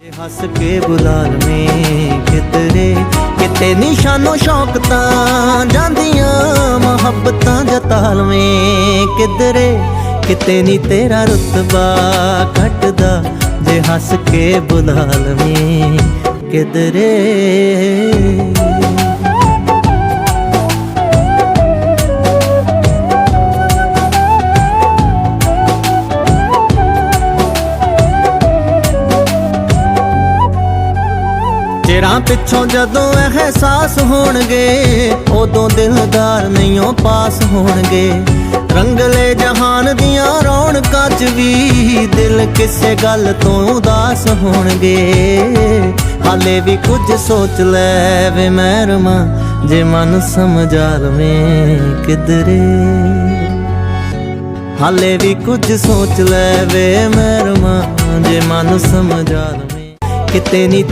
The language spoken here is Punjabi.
ਜੇ ਹੱਸ ਕੇ ਬੁਲਾ ਲਵੇਂ ਕਿਤਰੇ ਕਿਤੇ ਨਿਸ਼ਾਨੋ ਸ਼ੌਕ ਤਾਂ ਜਾਂਦੀਆਂ, ਮੁਹੱਬਤਾਂ ਜਤਾ ਲਵੇਂ ਕਿਧਰੇ ਕਿਤੇ ਨਹੀਂ ਤੇਰਾ ਰੁਤਬਾ ਘਟਦਾ, ਜੇ ਹੱਸ ਕੇ ਬੁਲਾ ਲਵੇਂ ਕਿਧਰੇ ਤੇਰਾ ਪਿੱਛੋਂ ਜਦੋਂ ਅਹਿਸਾਸ ਹੋਣਗੇ, ਉਦੋਂ ਦਿਲਦਾਰ ਨਹੀਂਓ ਪਾਸ ਹੋਣਗੇ। ਰੰਗਲੇ ਜਹਾਨ ਦੀਆਂ ਰੌਣਕਾਂ 'ਚ ਵੀ ਦਿਲ ਕਿਸੇ ਗੱਲ ਤੋਂ ਉਦਾਸ ਹੋਣਗੇ। ਹਾਲੇ ਵੀ ਕੁਝ ਸੋਚ ਲੈ ਵੇ ਮਹਿਰਮਾ, ਜੇ ਮਨ ਸਮਝਾ ਲਵੇਂ ਕਿਧਰੇ। ਹਾਲੇ ਵੀ ਕੁਝ ਸੋਚ ਲੈ ਵੇ ਮਰਮਾ ਜੇ ਮਨ ਸਮਝਾ ਲਵੇਂ ਕਿਤੇ ਨਹੀਂ